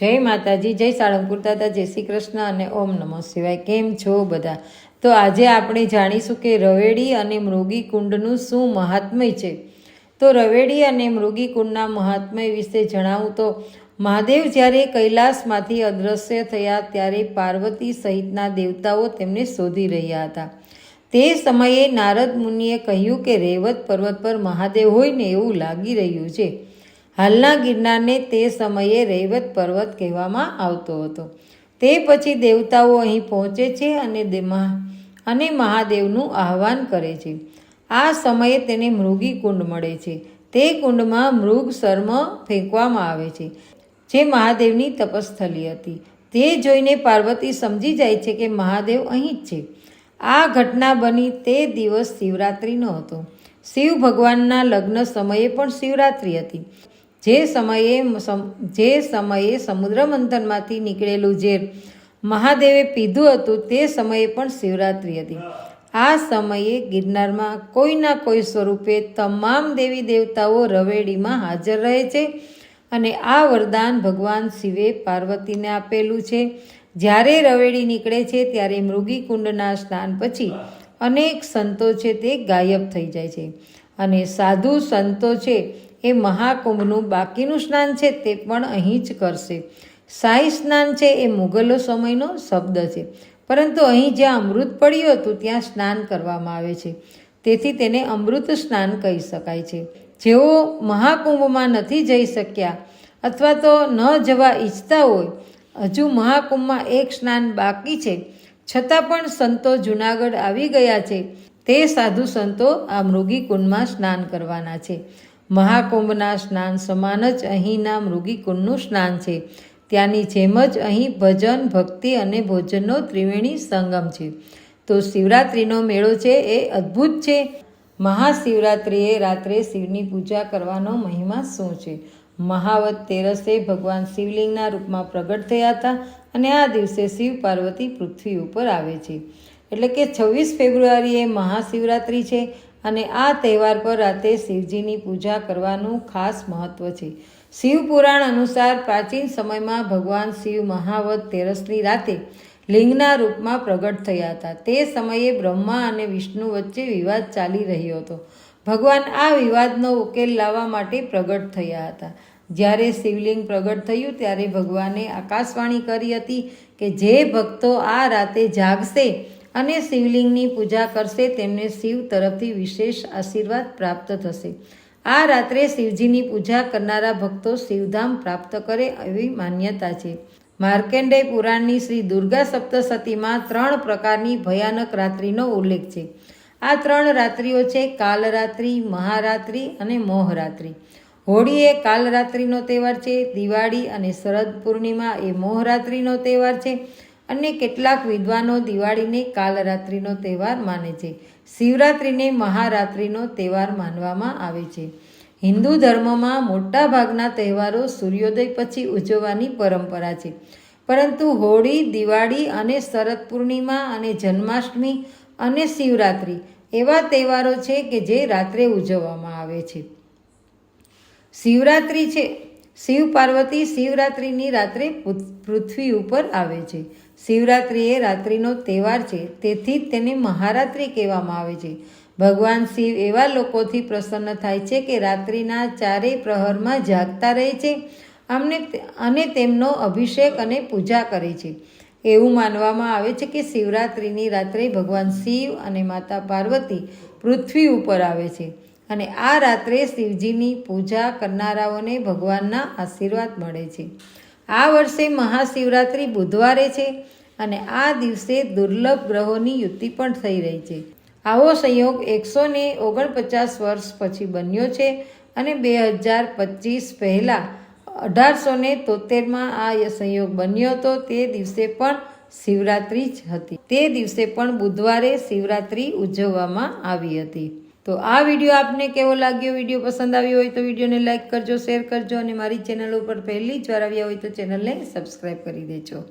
જય માતાજી, જય સાળંગપુર દાદા, જય શ્રી કૃષ્ણ અને ઓમ નમઃ શિવાય. કેમ છો બધા? તો આજે આપણે જાણીશું કે રવેડી અને મૃગી કુંડનું શું મહાત્મય છે? તો રવેડી અને મૃગી કુંડના મહાત્મય વિશે જણાવું તો, મહાદેવ જ્યારે કૈલાસમાંથી અદૃશ્ય થયા ત્યારે પાર્વતી સહિતના દેવતાઓ તેમને શોધી રહ્યા હતા. તે સમયે નારદ મુનિએ કહ્યું કે રેવત પર્વત પર મહાદેવ હોય ને એવું લાગી રહ્યું છે. હાલના ગિરનારને તે સમયે રૈવત પર્વત કહેવામાં આવતો હતો. તે પછી દેવતાઓ અહીં પહોંચે છે અને અને મહાદેવનું આહવાન કરે છે. આ સમયે તેને મૃગી કુંડ મળે છે. તે કુંડમાં મૃગ શર્મ ફેંકવામાં આવે છે, જે મહાદેવની તપસ્થલી હતી. તે જોઈને પાર્વતી સમજી જાય છે કે મહાદેવ અહીં જ છે. આ ઘટના બની તે દિવસ શિવરાત્રિનો હતો. શિવ ભગવાનના લગ્ન સમયે પણ શિવરાત્રિ હતી. જે સમયે સમ- જે સમયે સમુદ્ર મંથનમાંથી નીકળેલું ઝેર મહાદેવે પીધું હતું તે સમયે પણ શિવરાત્રિ હતી. આ સમયે ગિરનારમાં કોઈના કોઈ સ્વરૂપે તમામ દેવી દેવતાઓ રવેડીમાં હાજર રહે છે અને આ વરદાન ભગવાન શિવે પાર્વતીને આપેલું છે. જ્યારે રવેડી નીકળે છે ત્યારે મૃગી કુંડના સ્નાન પછી અનેક સંતો છે તે ગાયબ થઈ જાય છે. અને સાધુ સંતો છે એ મહાકુંભનું બાકીનું સ્નાન છે તે પણ અહીં જ કરશે. શાહી સ્નાન છે એ મુગલો સમયનો શબ્દ છે. પરંતુ અહીં જ્યાં અમૃત પડ્યું હતું, ત્યાં સ્નાન કરવામાં આવે છે. તેથી તેને અમૃત સ્નાન કહી શકાય છે. જેઓ મહાકુંભમાં નથી જઈ શક્યા અથવા તો ન જવા ઈચ્છતા હોય, હજુ મહાકુંભમાં એક સ્નાન બાકી છે. છતાં પણ સંતો જુનાગઢ આવી ગયા છે. તે સાધુ સંતો આ મૃગી કુંડમાં સ્નાન કરવાના છે. મહાકુંભના સ્નાન સમાન જ અહીંના મૃગીકુંડનું સ્નાન છે. ત્યાંની જેમ જ અહીં ભજન, ભક્તિ અને ભોજનનો ત્રિવેણી સંગમ છે. તો શિવરાત્રિનો મેળો છે એ અદ્ભુત છે. મહાશિવરાત્રિએ રાત્રે શિવની પૂજા કરવાનો મહિમા શું છે? મહાવત તેરસે ભગવાન શિવલિંગના રૂપમાં પ્રગટ થયા હતા અને આ દિવસે શિવ પાર્વતી પૃથ્વી ઉપર આવે છે. એટલે કે છવ્વીસ ફેબ્રુઆરીએ મહાશિવરાત્રિ છે. અને આ તહેવાર પર રાતે શિવજીની પૂજા કરવાનું ખાસ મહત્વ છે. શિવ પુરાણ અનુસાર પ્રાચીન સમયમાં ભગવાન શિવ મહાવત તેરસની રાતે લિંગના રૂપમાં પ્રગટ થયા હતા. તે સમયે બ્રહ્મા અને વિષ્ણુ વચ્ચે વિવાદ ચાલી રહ્યો હતો. ભગવાન આ વિવાદનો ઉકેલ લાવવા માટે પ્રગટ થયા હતા. જ્યારે શિવલિંગ પ્રગટ થયું ત્યારે ભગવાને આકાશવાણી કરી હતી કે જે ભક્તો આ રાતે જાગશે અને શિવલિંગની પૂજા કરશે, તેમને શિવ તરફથી વિશેષ આશીર્વાદ પ્રાપ્ત થશે. આ રાત્રે શિવજીની પૂજા કરનારા ભક્તો શિવધામ પ્રાપ્ત કરે એવી માન્યતા છે. માર્કેન્ડેય પુરાણની શ્રી દુર્ગા સપ્તસતીમાં ત્રણ પ્રકારની ભયાનક રાત્રિનો ઉલ્લેખ છે. આ ત્રણ રાત્રિઓ છે કાલરાત્રિ, મહારાત્રિ અને મોહરાત્રિ. હોળી એ કાલરાત્રિનો તહેવાર છે, દિવાળી અને શરદ પૂર્ણિમા એ મોહરાત્રિનો તહેવાર છે. અને કેટલાક વિદ્વાનો દિવાળીને કાલરાત્રિનો તહેવાર માને છે. શિવરાત્રિને મહારાત્રિનો તહેવાર માનવામાં આવે છે. હિન્દુ ધર્મમાં મોટાભાગના તહેવારો સૂર્યોદય પછી ઉજવવાની પરંપરા છે. પરંતુ હોળી, દિવાળી અને શરદ પૂર્ણિમા અને જન્માષ્ટમી અને શિવરાત્રિ એવા તહેવારો છે કે જે રાત્રે ઉજવવામાં આવે છે. શિવરાત્રિ છે શિવ પાર્વતી શિવરાત્રિની રાત્રે પૃથ્વી ઉપર આવે છે. શિવરાત્રિ એ રાત્રિનો તહેવાર છે, તેથી જ તેને મહારાત્રિ કહેવામાં આવે છે. ભગવાન શિવ એવા લોકોથી પ્રસન્ન થાય છે કે રાત્રિના ચારેય પ્રહરમાં જાગતા રહે છે, અમને અને તેમનો અભિષેક અને પૂજા કરે છે. એવું માનવામાં આવે છે કે શિવરાત્રિની રાત્રે ભગવાન શિવ અને માતા પાર્વતી પૃથ્વી ઉપર આવે છે. અને આ રાત્રે શિવજીની પૂજા કરનારાઓને ભગવાનના આશીર્વાદ મળે છે. આ વર્ષે મહાશિવરાત્રિ બુધવારે છે અને આ દિવસે દુર્લભ ગ્રહોની યુતિ પણ થઈ રહી છે. આવો સંયોગ એકસો ને ઓગણપચાસ વર્ષ પછી બન્યો છે અને બે હજાર પચીસ પહેલાં અઢારસો ને તોતેરમાં આ સંયોગ બન્યો હતો. તે દિવસે પણ શિવરાત્રિ જ હતી. તે દિવસે પણ બુધવારે શિવરાત્રિ ઉજવવામાં આવી હતી. તો આ વીડિયો આપને કેવો લાગ્યો? વીડિયો પસંદ આવ્યો હોય તો વિડીયોને લાઇક કરજો, શેર કરજો અને મારી ચેનલ ઉપર પહેલી જ વાર આવ્યા હોય તો ચેનલને સબસ્ક્રાઈબ કરી દેજો.